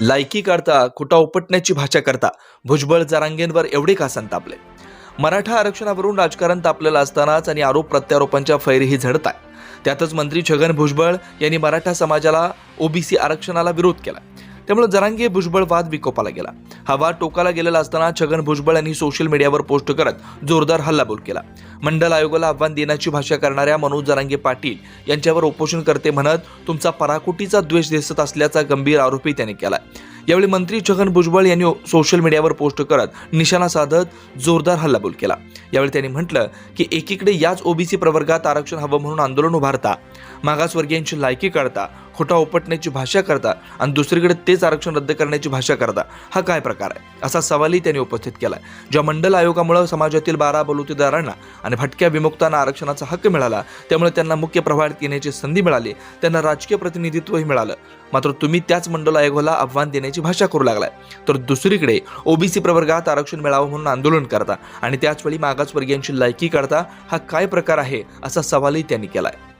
लायकी काढता खुटा उपटण्याची भाषा करता भुजबळ जरांगेंवर एवढे का संतापले? मराठा आरक्षणावरून राजकारण तापलेलं असतानाच आणि आरोप प्रत्यारोपांच्या फैरीही झडत आहे त्यातच मंत्री छगन भुजबळ यांनी मराठा समाजाला ओबीसी आरक्षणाला विरोध केला त्यामुळे जरांगी भुजबळ वाद विकोपाला गेला. हा वाद टोकाला गेलेला असताना छगन भुजबळ यांनी सोशल मीडियावर पोस्ट करत जोरदार हल्लाबोल केला. मंडल आयोगाला आव्हान देण्याची भाषा करणाऱ्या मनोज जरांगे पाटील यांच्यावर उपोषण करते म्हणत तुमचा पराकुटीचा द्वेष दिसत असल्याचा गंभीर आरोपही त्यांनी केला यावेळी मंत्री छगन भुजबळ यांनी सोशल मीडियावर पोस्ट करत निशाणा साधत जोरदार हल्लाबोल केला. यावेळी त्यांनी म्हटलं की एकीकडे याच ओबीसी प्रवर्गात आरक्षण हवं म्हणून आंदोलन उभारता मागासवर्गीयांची लायकी काढता खोटा उपटण्याची भाषा करता आणि दुसरीकडे तेच आरक्षण रद्द करण्याची भाषा करता हा काय प्रकार आहे? असा सवालही त्यांनी उपस्थित केला ज्या मंडल आयोगामुळे समाजातील बारा बलुतेदारांना आणि भटक्या विमुक्तांना आरक्षणाचा हक्क मिळाला त्यामुळे त्यांना मुख्य प्रवाहात येण्याची संधी मिळाली त्यांना राजकीय प्रतिनिधित्वही मिळालं. मात्र तुम्ही त्याच मंडल आयोगाला आव्हान देण्याची भाषा करू लागलाय. तर दुसरीकडे ओबीसी प्रवर्गात आरक्षण मिळावं म्हणून आंदोलन करता आणि त्याचवेळी मागासवर्गीयांची लायकी करता हा काय प्रकार आहे? असा सवालही त्यांनी केलाय.